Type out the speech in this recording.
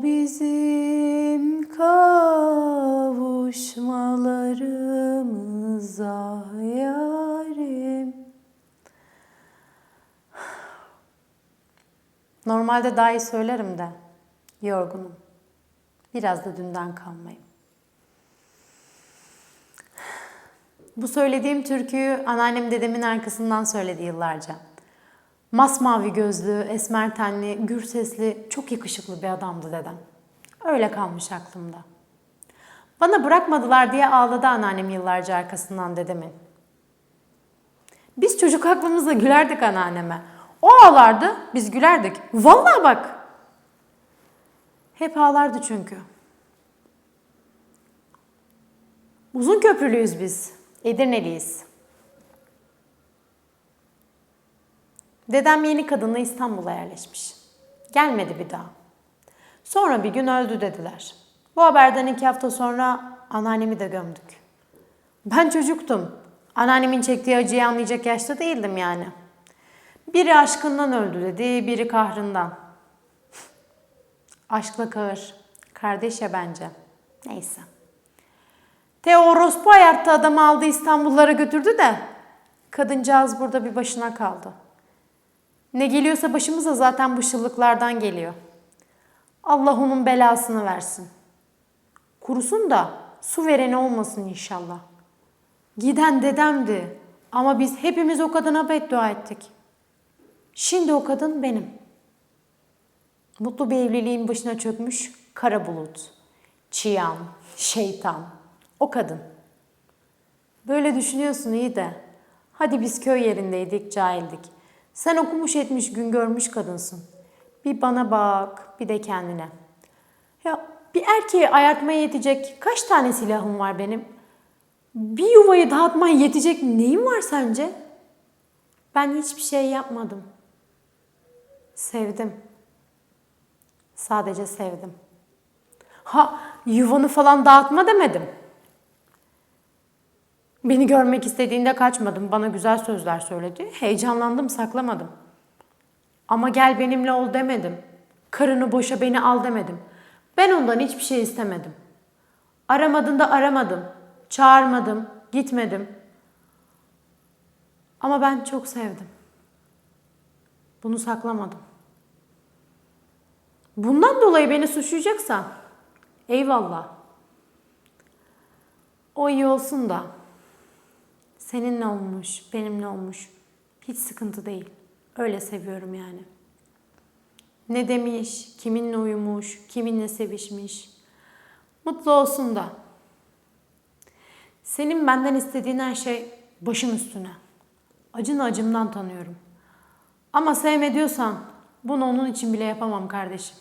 O bizim kavuşmalarımız ah yarim. Normalde daha iyi söylerim de yorgunum. Biraz da dünden kalmayayım. Bu söylediğim türküyü anneannem dedemin arkasından söyledi yıllarca. Masmavi gözlü, esmer tenli, gür sesli, çok yakışıklı bir adamdı dedem. Öyle kalmış aklımda. Bana bırakmadılar diye ağladı anneannem yıllarca arkasından dedemin. Biz çocuk aklımızla gülerdik anneanneme. O ağlardı, biz gülerdik. Vallahi bak. Hep ağlardı çünkü. Uzun köprülüyüz biz. Edirneliyiz. Dedem yeni kadınla İstanbul'a yerleşmiş. Gelmedi bir daha. Sonra bir gün öldü dediler. Bu haberden iki hafta sonra anneannemi de gömdük. Ben çocuktum. Anneannemin çektiği acıyı anlayacak yaşta değildim yani. Biri aşkından öldü dedi, biri kahrından. Aşkla kahır. Kardeş ya bence. Neyse. Teo orospu ayarttı adamı aldı İstanbullara götürdü de kadıncağız burada bir başına kaldı. Ne geliyorsa başımıza zaten bu şıllıklardan geliyor. Allah onun belasını versin. Kurusun da su vereni olmasın inşallah. Giden dedemdi ama biz hepimiz o kadına beddua ettik. Şimdi o kadın benim. Mutlu bir evliliğin başına çökmüş kara bulut, çiyan, şeytan, o kadın. Böyle düşünüyorsun iyi de. Hadi biz köy yerindeydik, cahildik. Sen okumuş etmiş gün görmüş kadınsın. Bir bana bak, bir de kendine. Ya bir erkeği ayartmaya yetecek kaç tane silahım var benim? Bir yuvayı dağıtmaya yetecek neyim var sence? Ben hiçbir şey yapmadım. Sevdim. Sadece sevdim. Ha yuvanı falan dağıtma demedim. Beni görmek istediğinde kaçmadım. Bana güzel sözler söyledi. Heyecanlandım, saklamadım. Ama gel benimle ol demedim. Karını boşa beni al demedim. Ben ondan hiçbir şey istemedim. Aramadığında aramadım. Çağırmadım, gitmedim. Ama ben çok sevdim. Bunu saklamadım. Bundan dolayı beni suçlayacaksan eyvallah. O iyi olsun da seninle olmuş, benimle olmuş hiç sıkıntı değil. Öyle seviyorum yani. Ne demiş, kiminle uyumuş, kiminle sevişmiş. Mutlu olsun da. Senin benden istediğin her şey başım üstüne. Acını acımdan tanıyorum. Ama sevme diyorsan bunu onun için bile yapamam kardeşim.